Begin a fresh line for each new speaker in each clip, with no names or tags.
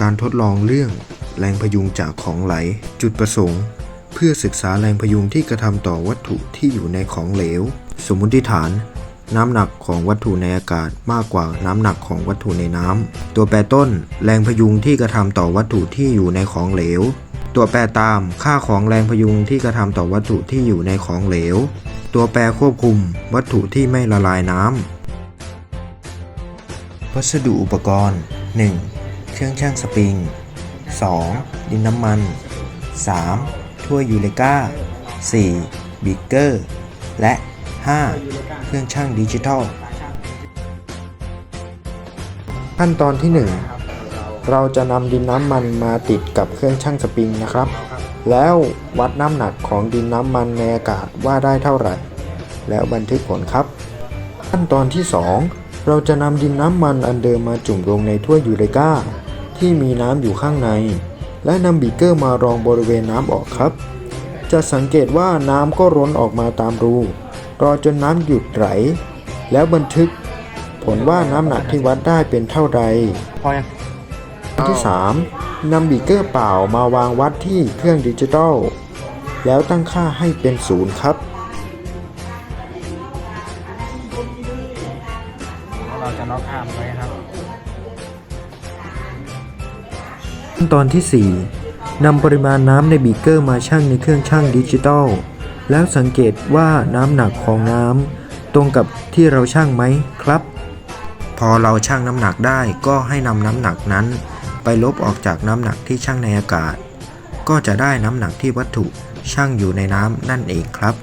การทดลองเรื่องแรงพยุงจากของไหล จุดประสงค์ เพื่อศึกษาแรงพยุงที่กระทำต่อวัตถุที่อยู่ในของเหลว สมมติฐาน น้ำหนักของวัตถุในอากาศมากกว่าน้ำหนักของวัตถุในน้ำ ตัวแปรต้น แรงพยุงที่กระทำต่อวัตถุที่อยู่ในของเหลว ตัวแปรตามค่าของแรงพยุงที่กระทำต่อวัตถุที่อยู่ในของเหลว ตัวแปรควบคุม วัตถุที่ไม่ละลายน้ำวัสดุอุปกรณ์ 1. เครื่องชั่งสปริง 2. ดินน้ำมัน 3. ถ้วยยูเรกา 4. บิกเกอร์ และ 5. เครื่องชั่งดิจิทัล ขั้นตอนที่ 1 เราจะนำดินน้ำมันมาติดกับเครื่องชั่งสปริงนะครับ แล้ววัดน้ำหนักของดินน้ำมันในอากาศว่าได้เท่าไหร่ แล้วบันทึกผลครับ ขั้นตอนที่ 2 เราจะนำดินน้ำมันอันเดิมมาจุ่มลงในถ้วยยูเรกา ที่มีน้ำอยู่ข้างใน และนำบีเกอร์มารองบริเวณน้ำออกครับ จะสังเกตว่าน้ำก็ร้นออกมาตามรู รอจนน้ำหยุดไหล แล้วบันทึก ผลว่าน้ำหนักที่วัดได้เป็นเท่าใด
พอยัง
ขั้นที่ 3นำบีเกอร์เปล่ามาวางวัดที่เครื่องดิจิตอลแล้วตั้งค่าให้เป็นศูนย์ครับ
เราจะล็อกข้ามไว้ครับ
ขั้นตอนที่4นำปริมาณน้ำในบีเกอร์มาชั่งในเครื่องชั่งดิจิตอลแล้วสังเกตว่าน้ำหนักของน้ำตรงกับที่เราชั่งไหมครับ พอเราชั่งน้ำหนักได้ก็ให้นำน้ำหนักนั้น ไปลบออกจากน้ำหนักที่ชั่งในอากาศ ก็จะได้น้ำหนักที่วัตถุชั่งอยู่ในน้ำนั่นเองครับ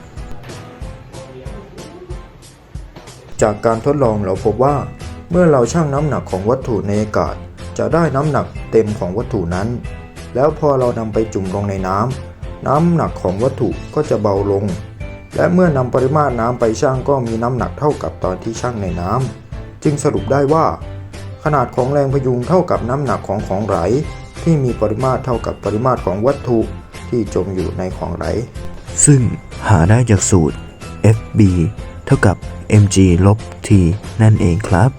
จากการทดลองเราพบว่า เมื่อเราชั่งน้ำหนักของวัตถุในอากาศ จะได้น้ำหนักเต็มของวัตถุนั้น แล้วพอเรานำไปจุ่มลงในน้ำน้ำหนักของวัตถุก็จะเบาลง และเมื่อนำปริมาตรน้ำไปชั่งก็มีน้ำหนักเท่ากับตอนที่ชั่งในน้ำจึงสรุปได้ว่า ขนาดของแรงพยุงเท่ากับน้ำหนักของของไหล ที่มีปริมาตรเท่ากับปริมาตรของวัตถุที่จมอยู่ในของไหล ซึ่งหาได้จากสูตร FB เท่ากับ mg ลบ t นั่นเองครับ